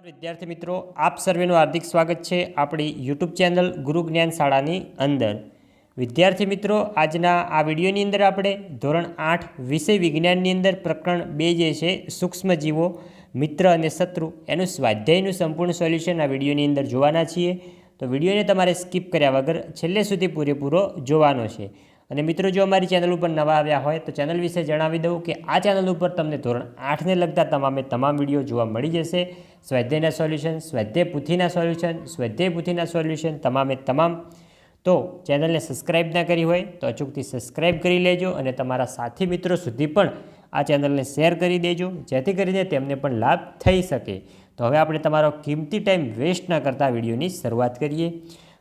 વિદ્યાર્થી મિત્રો, આપ સર્વેનું હાર્દિક સ્વાગત છે આપણી યુટ્યુબ ચેનલ ગુરુ જ્ઞાન શાળાની અંદર. વિદ્યાર્થી મિત્રો, આજના આ વિડીયોની અંદર આપણે ધોરણ આઠ વિષય વિજ્ઞાનની અંદર પ્રકરણ બે જે છે, સૂક્ષ્મજીવો, મિત્ર અને શત્રુ, એનું સ્વાધ્યાયનું સંપૂર્ણ સોલ્યુશન આ વિડીયોની અંદર જોવાના છીએ. તો વિડીયોને તમારે સ્કીપ કર્યા વગર છેલ્લે સુધી પૂરેપૂરો જોવાનો છે. અને મિત્રો, જો અમારી ચેનલ ઉપર નવા આવ્યા હોય તો ચેનલ વિશે જણાવી દઉં કે આ ચેનલ ઉપર તમને ધોરણ આઠને લગતા તમામે તમામ વીડિયો જોવા મળી જશે. સ્વાધ્યાયના સોલ્યુશન, સ્વાધ્યાય પૂથીના સોલ્યુશન, સ્વાધ્યાય પૂથીના સોલ્યુશન તમામે તમામ. તો ચેનલને સબસ્ક્રાઇબ ના કરી હોય તો અચૂકથી સબસ્ક્રાઇબ કરી લેજો અને તમારા સાથી મિત્રો સુધી પણ આ ચેનલને શેર કરી દેજો, જેથી કરીને તેમને પણ લાભ થઈ શકે. તો હવે આપણે તમારો કિંમતી ટાઈમ વેસ્ટ ના કરતા વિડીયોની શરૂઆત કરીએ.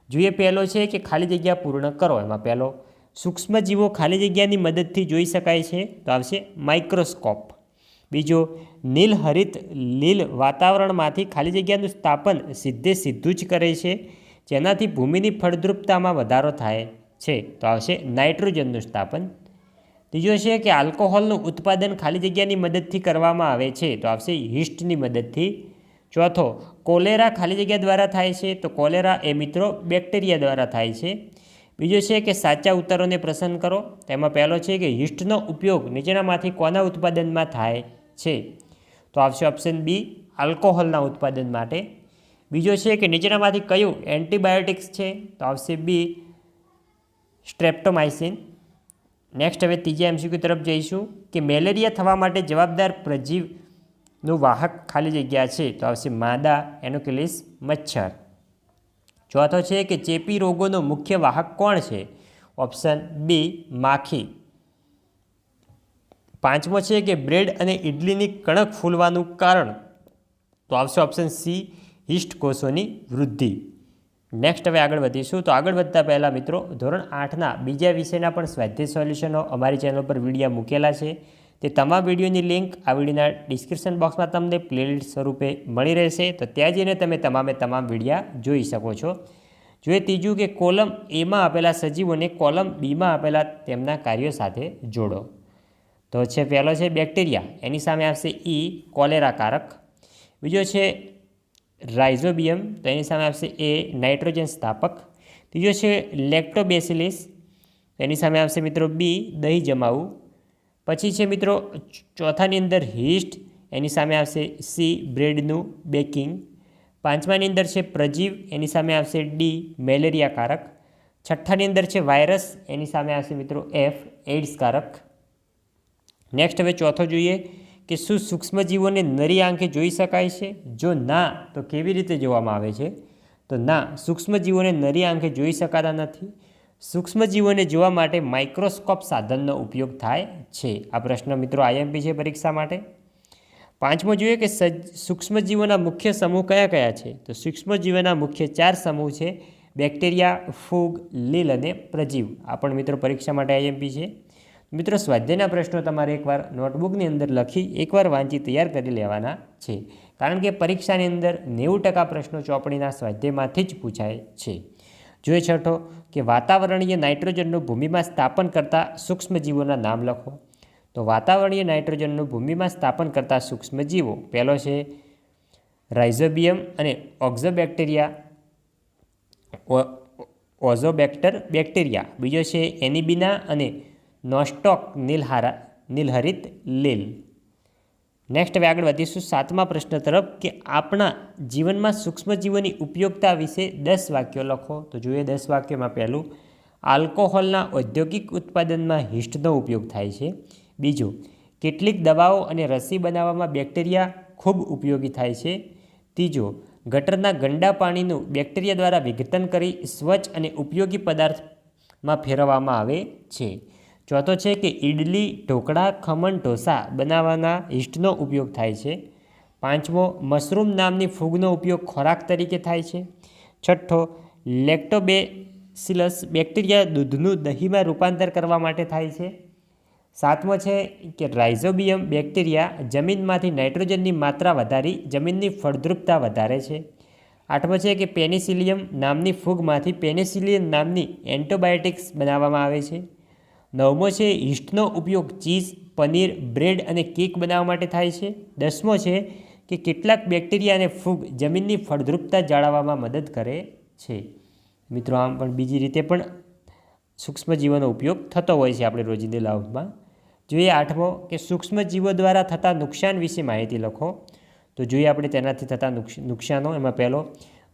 જોઈએ, પહેલો છે કે ખાલી જગ્યા પૂર્ણ કરો. એમાં પહેલો સૂક્ષ્મજીવો ખાલી જગ્યાની મદદથી જોઈ શકાય છે. તો આવશે માઇક્રોસ્કોપ. બીજો, નીલહરિત લીલ વાતાવરણમાંથી ખાલી જગ્યાનું સ્થાપન સીધે સીધું જ કરે છે, જેનાથી ભૂમિની ફળદ્રુપતામાં વધારો થાય છે. તો આવશે નાઇટ્રોજનનું સ્થાપન. ત્રીજો છે કે આલ્કોહોલનું ઉત્પાદન ખાલી જગ્યાની મદદથી કરવામાં આવે છે. તો આવશે હિસ્ટની મદદથી. ચોથો, કોલેરા ખાલી જગ્યા દ્વારા થાય છે. તો કોલેરા એ મિત્રો બેક્ટેરિયા દ્વારા થાય છે. બીજો છે કે સાચા ઉત્તરોને પસંદ કરો. તેમાં પહેલો છે કે હિસ્ટનો ઉપયોગ નીચેનામાંથી કોના ઉત્પાદનમાં થાય છે? તો આવશે ઓપ્શન બી આલ્કોહોલના ઉત્પાદન માટે. બીજો છે કે નીચેનામાંથી કયું એન્ટીબાયોટિક્સ છે? તો આવશે બી સ્ટ્રેપ્ટોમાઇસિન નેક્સ્ટ હવે ત્રીજા એમસીક્યુ તરફ જઈશું કે મેલેરિયા થવા માટે જવાબદાર પ્રજીવનું વાહક ખાલી જગ્યા છે. તો આવશે માદા, એનોકિલિસ, મચ્છર. ચોથો છે કે ચેપી રોગોનો મુખ્ય વાહક કોણ છે? ઓપ્શન બી, માખી. પાંચમો છે કે બ્રેડ અને ઇડલીની કણક ફૂલવાનું કારણ. તો આવશે ઓપ્શન સી હિસ્ટ કોષોની વૃદ્ધિ. નેક્સ્ટ હવે આગળ વધીશું. તો આગળ વધતા પહેલાં મિત્રો, ધોરણ આઠના બીજા વિષયના પણ સ્વાધ્યાય સોલ્યુશનો અમારી ચેનલ પર વિડીયા મૂકેલા છે. તે તમામ વિડીયોની લિંક આ વિડીયોના ડિસ્ક્રિપ્શન બોક્સમાં તમને પ્લેલિસ્ટ સ્વરૂપે મળી રહેશે. તો ત્યાં જઈને તમે તમામે તમામ વિડીયા જોઈ શકો છો. જોઈએ ત્રીજું કે કોલમ એમાં આપેલા સજીવોને કોલમ બીમાં આપેલા તેમના કાર્યો સાથે જોડો. તો છે પહેલો છે બેક્ટેરિયા. એની સામે આવશે ઈ કોલેરાકારક. બીજો છે રાઇઝોબિયમ. તો એની સામે આવશે એ નાઇટ્રોજન સ્થાપક. ત્રીજો છે લેક્ટોબેસિલિસ. એની સામે આવશે મિત્રો બી દહીં જમાવું પછી છે મિત્રો, ચોથાની અંદર હિસ્ટ, એની સામે આવશે સી, બ્રેડનું બેકિંગ. પાંચમાની અંદર છે પ્રજીવ, એની સામે આવશે ડી, મેલેરિયાકારક. છઠ્ઠાની અંદર છે વાયરસ, એની સામે આવશે મિત્રો એફ એડ્સકારક નેક્સ્ટ હવે ચોથો જોઈએ કે શું સૂક્ષ્મજીવોને નરી આંખે જોઈ શકાય છે? જો ના, તો કેવી રીતે જોવામાં આવે છે? તો ના, સૂક્ષ્મજીવોને નરી આંખે જોઈ શકાતા નથી. સૂક્ષ્મજીવોને જોવા માટે માઇક્રોસ્કોપ સાધનનો ઉપયોગ થાય છે. આ પ્રશ્ન મિત્રો આઈએમપી છે પરીક્ષા માટે. પાંચમો જોઈએ કે સૂક્ષ્મજીવોના મુખ્ય સમૂહ કયા કયા છે? તો સૂક્ષ્મજીવોના મુખ્ય ચાર સમૂહ છે, બેક્ટેરિયા, ફૂગ, લીલ અને પ્રજીવ. આ પણ મિત્રો પરીક્ષા માટે આઈએમપી છે. મિત્રો સ્વાધ્યાયના પ્રશ્નો તમારે એકવાર નોટબુકની અંદર લખી એકવાર વાંચી તૈયાર કરી લેવાના છે. કારણ કે પરીક્ષાની અંદર નેવું ટકા પ્રશ્નો ચોપડીના સ્વાધ્યાયમાંથી જ પૂછાય છે. જોઈએ છઠ્ઠો કે વાતાવરણીય નાઇટ્રોજનનું ભૂમિમાં સ્થાપન કરતા સૂક્ષ્મજીવોના નામ લખો. તો વાતાવરણીય નાઇટ્રોજનનું ભૂમિમાં સ્થાપન કરતા સૂક્ષ્મજીવો પહેલો છે રાઇઝોબિયમ અને ઓક્ઝોબેક્ટેરિયા ઓઝોબેક્ટર બેક્ટેરિયા. બીજો છે એનિબિના અને નોસ્ટોક નીલહારા, નીલહરિત લીલ. નેક્સ્ટ હવે આગળ વધીશું સાતમા પ્રશ્ન તરફ કે આપણા જીવનમાં સૂક્ષ્મજીવોની ઉપયોગતા વિશે દસ વાક્યો લખો. તો જોઈએ દસ વાક્યોમાં પહેલું, આલ્કોહોલના ઔદ્યોગિક ઉત્પાદનમાં હિસ્ટનો ઉપયોગ થાય છે. બીજું, કેટલીક દવાઓ અને રસી બનાવવામાં બેક્ટેરિયા ખૂબ ઉપયોગી થાય છે. ત્રીજો, ગટરના ગંડા પાણીનું બેક્ટેરિયા દ્વારા વિઘટન કરી સ્વચ્છ અને ઉપયોગી પદાર્થમાં ફેરવવામાં આવે છે. ચોથો છે કે ઇડલી ઢોકળા, ખમણ, ઢોસા બનાવવાના ઈસ્ટનો ઉપયોગ થાય છે. પાંચમો, મશરૂમ નામની ફૂગનો ઉપયોગ ખોરાક તરીકે થાય છે. છઠ્ઠો લેક્ટોબેસિલસ બેક્ટેરિયા દૂધનું દહીંમાં રૂપાંતર કરવા માટે થાય છે. સાતમો છે કે રાઇઝોબિયમ બેક્ટેરિયા જમીનમાંથી નાઇટ્રોજનની માત્રા વધારી જમીનની ફળદ્રુપતા વધારે છે. આઠમો છે કે પેનિસિલિયમ નામની ફૂગમાંથી પેનિસિલિયમ નામની એન્ટોબાયોટિક્સ બનાવવામાં આવે છે. નવમો છે, ઈસ્ટનો ઉપયોગ ચીઝ, પનીર, બ્રેડ અને કેક બનાવવા માટે થાય છે. દસમો છે કે કેટલાક બેક્ટેરિયા અને ફૂગ જમીનની ફળદ્રુપતા જાળવવામાં મદદ કરે છે. મિત્રો, આમ પણ બીજી રીતે પણ સૂક્ષ્મજીવોનો ઉપયોગ થતો હોય છે આપણે રોજિંદી લાભમાં. જોઈએ આઠમો કે સૂક્ષ્મજીવો દ્વારા થતા નુકસાન વિશે માહિતી લખો. તો જોઈએ આપણે તેનાથી થતા નુકસ- નુકસાનો. એમાં પહેલો,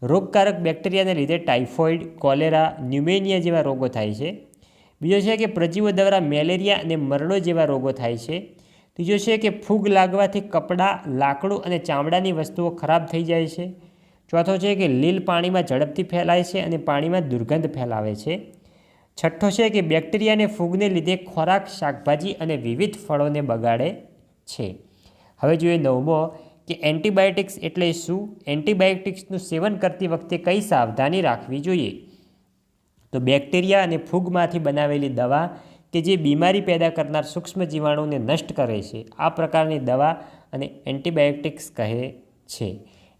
રોગકારક બેક્ટેરિયાને લીધે ટાઇફોઇડ, કોલેરા, ન્યુમેનિયા જેવા રોગો થાય છે. બીજો છે કે પ્રજીવો દ્વારા મેલેરિયા અને મરડો જેવા રોગો થાય છે. ત્રીજો છે કે ફૂગ લાગવાથી કપડાં, લાકડું અને ચામડાની વસ્તુઓ ખરાબ થઈ જાય છે. ચોથો છે કે લીલ પાણીમાં ઝડપથી ફેલાય છે અને પાણીમાં દુર્ગંધ ફેલાવે છે. છઠ્ઠો છે કે બેક્ટેરિયા અને ફૂગને લીધે ખોરાક, શાકભાજી અને વિવિધ ફળોને બગાડે છે. હવે જોઈએ નવમો કે એન્ટીબાયોટિક્સ એટલે શું? એન્ટીબાયોટિક્સનું સેવન કરતી વખતે કઈ સાવધાની રાખવી જોઈએ? તો બેક્ટેરિયા અને ફૂગમાંથી બનાવેલી દવા કે જે બીમારી પેદા કરનાર સૂક્ષ્મ જીવાણુને નષ્ટ કરે છે, આ પ્રકારની દવા અને એન્ટીબાયોટિક્સ કહે છે.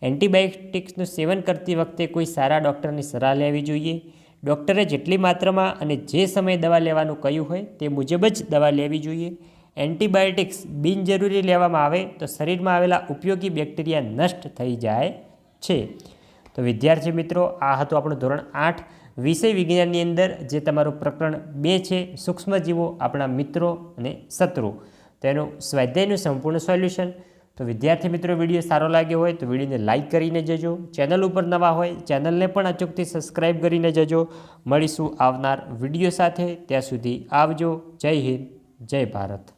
એન્ટીબાયોટિક્સનું સેવન કરતી વખતે કોઈ સારા ડૉક્ટરની સલાહ લેવી જોઈએ? ડૉક્ટરે જેટલી માત્રામાં અને જે સમયે દવા લેવાનું કહ્યું હોય તે મુજબ જ દવા લેવી જોઈએ. એન્ટીબાયોટિક્સ બિનજરૂરી લેવામાં આવે તો શરીરમાં આવેલા ઉપયોગી બેક્ટેરિયા નષ્ટ થઈ જાય છે. તો વિદ્યાર્થી મિત્રો, આ હતું આપણું ધોરણ આઠ. વિષય વિજ્ઞાનની અંદર જે તમારું પ્રકરણ બે છે, સૂક્ષ્મજીવો, આપણા મિત્રો અને શત્રુ. તેનું સ્વાધ્યાયનું સંપૂર્ણ સોલ્યુશન. તો વિદ્યાર્થી મિત્રો, વીડિયો સારો લાગ્યો હોય તો વિડીયોને લાઇક કરીને જજો. ચેનલ ઉપર નવા હોય, ચેનલને પણ અચૂકથી સબસ્ક્રાઈબ કરીને જજો. મળીશું આવનાર વીડિયો સાથે. ત્યાં સુધી આવજો. જય હિન્દ. જય ભારત.